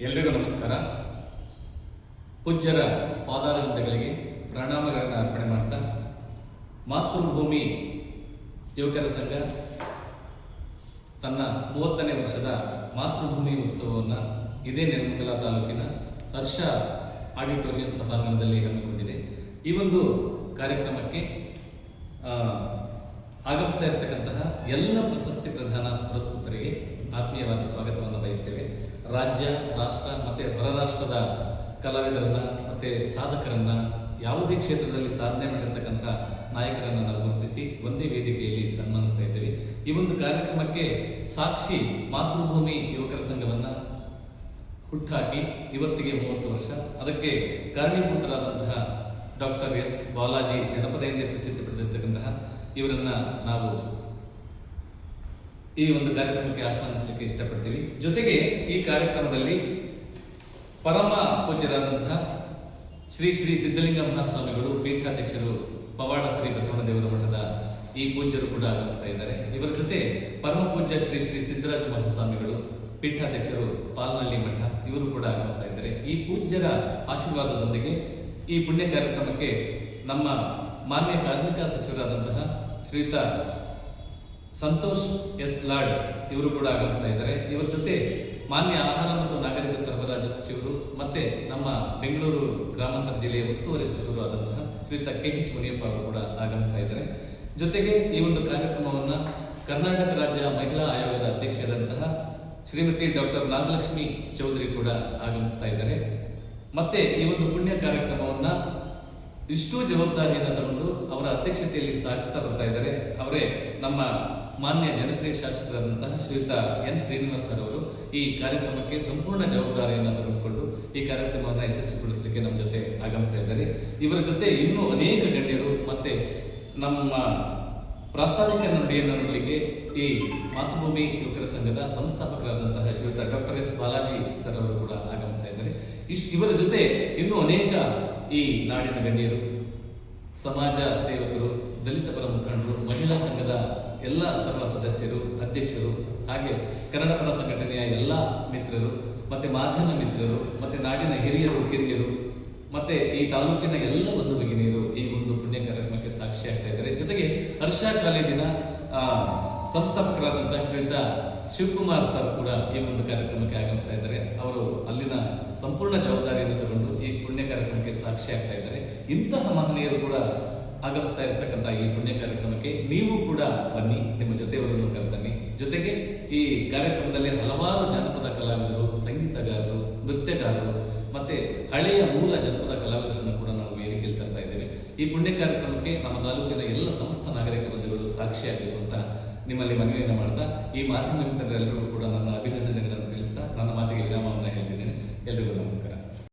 ಎಲ್ರಿಗೂ ನಮಸ್ಕಾರ. ಪೂಜ್ಯರ ಪಾದಾರವಿಂದಗಳಿಗೆ ಪ್ರಣಾಮಗಳನ್ನು ಅರ್ಪಣೆ ಮಾಡ್ತಾ ಮಾತೃಭೂಮಿ ಯುವಕರ ಸಂಘ ತನ್ನ ಮೂವತ್ತನೇ ವರ್ಷದ ಮಾತೃಭೂಮಿ ಉತ್ಸವವನ್ನು ಇದೇ ನೆಲಮಂಗಲ ತಾಲೂಕಿನ ಹರ್ಷ ಆಡಿಟೋರಿಯಂ ಸಭಾಂಗಣದಲ್ಲಿ ಹಮ್ಮಿಕೊಂಡಿದೆ. ಈ ಒಂದು ಕಾರ್ಯಕ್ರಮಕ್ಕೆ ಆಗಮಿಸ್ತಾ ಇರತಕ್ಕಂತಹ ಎಲ್ಲ ಪ್ರಶಸ್ತಿ ಪ್ರಧಾನ ಪುರಸ್ಕೃತರಿಗೆ ಆತ್ಮೀಯವಾದ ಸ್ವಾಗತವನ್ನು ಬಯಸ್ತೇವೆ. ರಾಜ್ಯ, ರಾಷ್ಟ್ರ ಮತ್ತು ಹೊರರಾಷ್ಟ್ರದ ಕಲಾವಿದರನ್ನ ಮತ್ತು ಸಾಧಕರನ್ನ ಯಾವುದೇ ಕ್ಷೇತ್ರದಲ್ಲಿ ಸಾಧನೆ ಮಾಡಿರ್ತಕ್ಕಂಥ ನಾಯಕರನ್ನು ನಾವು ಗುರುತಿಸಿ ಒಂದೇ ವೇದಿಕೆಯಲ್ಲಿ ಸನ್ಮಾನಿಸ್ತಾ ಇದ್ದೇವೆ. ಈ ಒಂದು ಕಾರ್ಯಕ್ರಮಕ್ಕೆ ಸಾಕ್ಷಿ ಮಾತೃಭೂಮಿ ಯುವಕರ ಸಂಘವನ್ನು ಹುಟ್ಟಾಕಿ ಇವತ್ತಿಗೆ ಮೂವತ್ತು ವರ್ಷ. ಅದಕ್ಕೆ ಕಾರಣೀಭೂತರಾದಂತಹ ಡಾಕ್ಟರ್ ಎಸ್ ಬಾಲಾಜಿ ಜನಪದ ಎಂದೇ ಪ್ರಸಿದ್ಧಿ ಪಡೆದಿರ್ತಕ್ಕಂತಹ ಇವರನ್ನ ನಾವು ಈ ಒಂದು ಕಾರ್ಯಕ್ರಮಕ್ಕೆ ಆಹ್ವಾನಿಸಲಿಕ್ಕೆ ಇಷ್ಟಪಡ್ತೀವಿ. ಜೊತೆಗೆ ಈ ಕಾರ್ಯಕ್ರಮದಲ್ಲಿ ಪರಮ ಪೂಜ್ಯರಾದಂತಹ ಶ್ರೀ ಶ್ರೀ ಸಿದ್ಧಲಿಂಗ ಮಹಾಸ್ವಾಮಿಗಳು, ಪೀಠಾಧ್ಯಕ್ಷರು, ಪವಾಡ ಶ್ರೀ ಬಸವನದೇವರ ಮಠದ ಈ ಪೂಜ್ಯರು ಕೂಡ ಆಗಮಿಸ್ತಾ ಇದ್ದಾರೆ. ಇವರ ಜೊತೆ ಪರಮ ಪೂಜ್ಯ ಶ್ರೀ ಶ್ರೀ ಸಿದ್ದರಾಜ ಮಹಾಸ್ವಾಮಿಗಳು, ಪೀಠಾಧ್ಯಕ್ಷರು ಪಾಲ್ನಳ್ಳಿ ಮಠ, ಇವರು ಕೂಡ ಆಗಮಿಸ್ತಾ ಇದ್ದಾರೆ. ಈ ಪೂಜ್ಯರ ಆಶೀರ್ವಾದದೊಂದಿಗೆ ಈ ಪುಣ್ಯ ಕಾರ್ಯಕ್ರಮಕ್ಕೆ ನಮ್ಮ ಮಾನ್ಯ ಕಾರ್ಮಿಕ ಸಚಿವರಾದಂತಹ ಶ್ರೀಯುತ ಸಂತೋಷ್ ಎಸ್ ಲಾಡ್ ಇವರು ಕೂಡ ಆಗಮಿಸ್ತಾ ಇದ್ದಾರೆ. ಇವರ ಜೊತೆ ಮಾನ್ಯ ಆಹಾರ ಮತ್ತು ನಾಗರಿಕ ಸರಬರಾಜು ಸಚಿವರು ಮತ್ತೆ ನಮ್ಮ ಬೆಂಗಳೂರು ಗ್ರಾಮಾಂತರ ಜಿಲ್ಲೆಯ ಉಸ್ತುವಾರಿ ಸಚಿವರು ಆದಂತಹ ಶ್ರೀಯುತ ಕೆ ಎಚ್ ಮುನಿಯಪ್ಪ ಅವರು ಕೂಡ ಆಗಮಿಸ್ತಾ ಇದ್ದಾರೆ. ಜೊತೆಗೆ ಈ ಒಂದು ಕಾರ್ಯಕ್ರಮವನ್ನು ಕರ್ನಾಟಕ ರಾಜ್ಯ ಮಹಿಳಾ ಆಯೋಗದ ಅಧ್ಯಕ್ಷರಾದಂತಹ ಶ್ರೀಮತಿ ಡಾಕ್ಟರ್ ನಾಗಲಕ್ಷ್ಮಿ ಚೌಧರಿ ಕೂಡ ಆಗಮಿಸ್ತಾ ಇದ್ದಾರೆ. ಮತ್ತೆ ಈ ಒಂದು ಪುಣ್ಯ ಕಾರ್ಯಕ್ರಮವನ್ನು ಇಷ್ಟು ಜವಾಬ್ದಾರಿಯನ್ನು ತಗೊಂಡು ಅವರ ಅಧ್ಯಕ್ಷತೆಯಲ್ಲಿ ಸಾಗಿಸ್ತಾ ಬರ್ತಾ ಇದ್ದಾರೆ. ಅವರೇ ನಮ್ಮ ಮಾನ್ಯ ಜನಪ್ರಿಯ ಶಾಸಕರಾದಂತಹ ಶ್ರೀಯುತ ಎನ್ ಶ್ರೀನಿವಾಸ್ ಸರ್ ಅವರು ಈ ಕಾರ್ಯಕ್ರಮಕ್ಕೆ ಸಂಪೂರ್ಣ ಜವಾಬ್ದಾರಿಯನ್ನು ತೆಗೆದುಕೊಂಡು ಈ ಕಾರ್ಯಕ್ರಮವನ್ನು ಯಶಸ್ವಿಗೊಳಿಸಲಿಕ್ಕೆ ನಮ್ಮ ಜೊತೆ ಆಗಮಿಸ್ತಾ ಇದ್ದಾರೆ. ಇವರ ಜೊತೆ ಇನ್ನೂ ಅನೇಕ ಗಣ್ಯರು ಮತ್ತೆ ನಮ್ಮ ಪ್ರಾಸ್ತಾವಿಕ ನುಡಿಯನ್ನು ನೋಡಲಿಕ್ಕೆ ಈ ಮಾತೃಭೂಮಿ ಯುವಕರ ಸಂಘದ ಸಂಸ್ಥಾಪಕರಾದಂತಹ ಶ್ರೀಯುತ ಡಾಕ್ಟರ್ ಎಸ್ ಬಾಲಾಜಿ ಸರ್ ಅವರು ಕೂಡ ಆಗಮಿಸ್ತಾ ಇದ್ದಾರೆ. ಇಷ್ಟು ಇವರ ಜೊತೆ ಇನ್ನೂ ಅನೇಕ ಈ ನಾಡಿನ ಗಣ್ಯರು, ಸಮಾಜ ಸೇವಕರು ದಲಿತ ಪರ ಮುಖಂಡರು ಮಹಿಳಾ ಸಂಘದ ಎಲ್ಲ ಸಭಾ ಸದಸ್ಯರು, ಅಧ್ಯಕ್ಷರು, ಹಾಗೆ ಕನ್ನಡಪರ ಸಂಘಟನೆಯ ಎಲ್ಲ ಮಿತ್ರರು, ಮತ್ತೆ ಮಾಧ್ಯಮ ಮಿತ್ರರು, ಮತ್ತೆ ನಾಡಿನ ಹಿರಿಯರು, ಕಿರಿಯರು, ಮತ್ತೆ ಈ ತಾಲೂಕಿನ ಎಲ್ಲ ಬಂಧು ಭಗಿನಿಯರು ಈ ಒಂದು ಪುಣ್ಯ ಕಾರ್ಯಕ್ರಮಕ್ಕೆ ಸಾಕ್ಷಿ ಆಗ್ತಾ ಇದ್ದಾರೆ. ಜೊತೆಗೆ ಹರ್ಷ ಕಾಲೇಜಿನ ಸಂಸ್ಥಾಪಕರಾದಂಥ ಶ್ರೀಯುತ ಶಿವಕುಮಾರ್ ಸರ್ ಕೂಡ ಈ ಒಂದು ಕಾರ್ಯಕ್ರಮಕ್ಕೆ ಆಗಮಿಸ್ತಾ ಇದ್ದಾರೆ. ಅವರು ಅಲ್ಲಿನ ಸಂಪೂರ್ಣ ಜವಾಬ್ದಾರಿಯನ್ನು ತಗೊಂಡು ಈ ಪುಣ್ಯ ಕಾರ್ಯಕ್ರಮಕ್ಕೆ ಸಾಕ್ಷಿ ಆಗ್ತಾ ಇದ್ದಾರೆ. ಇಂತಹ ಮಹನೀಯರು ಕೂಡ ಆಗಮಿಸ್ತಾ ಇರತಕ್ಕಂಥ ಈ ಪುಣ್ಯ ಕಾರ್ಯಕ್ರಮಕ್ಕೆ ನೀವು ಬನ್ನಿ, ನಿಮ್ಮ ಜೊತೆಯವರನ್ನು ಕರ್ತಾನೆ ಜೊತೆಗೆ ಈ ಕಾರ್ಯಕ್ರಮದಲ್ಲಿ ಹಲವಾರು ಜಾನಪದ ಕಲಾವಿದರು, ಸಂಗೀತಗಾರರು, ನೃತ್ಯಗಾರರು, ಮತ್ತೆ ಹಳೆಯ ಮೂಲ ಜನಪದ ಕಲಾವಿದರನ್ನು ಕೂಡ ನಾವು ವೇದಿಕೆಯಲ್ಲಿ ತರ್ತಾ ಇದ್ದೇವೆ. ಈ ಪುಣ್ಯ ಕಾರ್ಯಕ್ರಮಕ್ಕೆ ನಮ್ಮ ತಾಲೂಕಿನ ಎಲ್ಲ ಸಮಸ್ತ ನಾಗರಿಕ ಬಂಧುಗಳು ಸಾಕ್ಷಿಯಾಗಬೇಕು ಅಂತ ನಿಮ್ಮಲ್ಲಿ ಮನವಿಯನ್ನು ಮಾಡ್ತಾ, ಈ ಮಾಧ್ಯಮ ಮಿತ್ರರೆಲ್ಲರಿಗೂ ಕೂಡ ನನ್ನ ಅಭಿನಂದನೆಗಳನ್ನು ತಿಳಿಸ್ತಾ, ನನ್ನ ಮಾತಿಗೆ ವಿರಾಮವನ್ನು ಹೇಳ್ತಿದ್ದೇನೆ. ಎಲ್ರಿಗೂ ನಮಸ್ಕಾರ.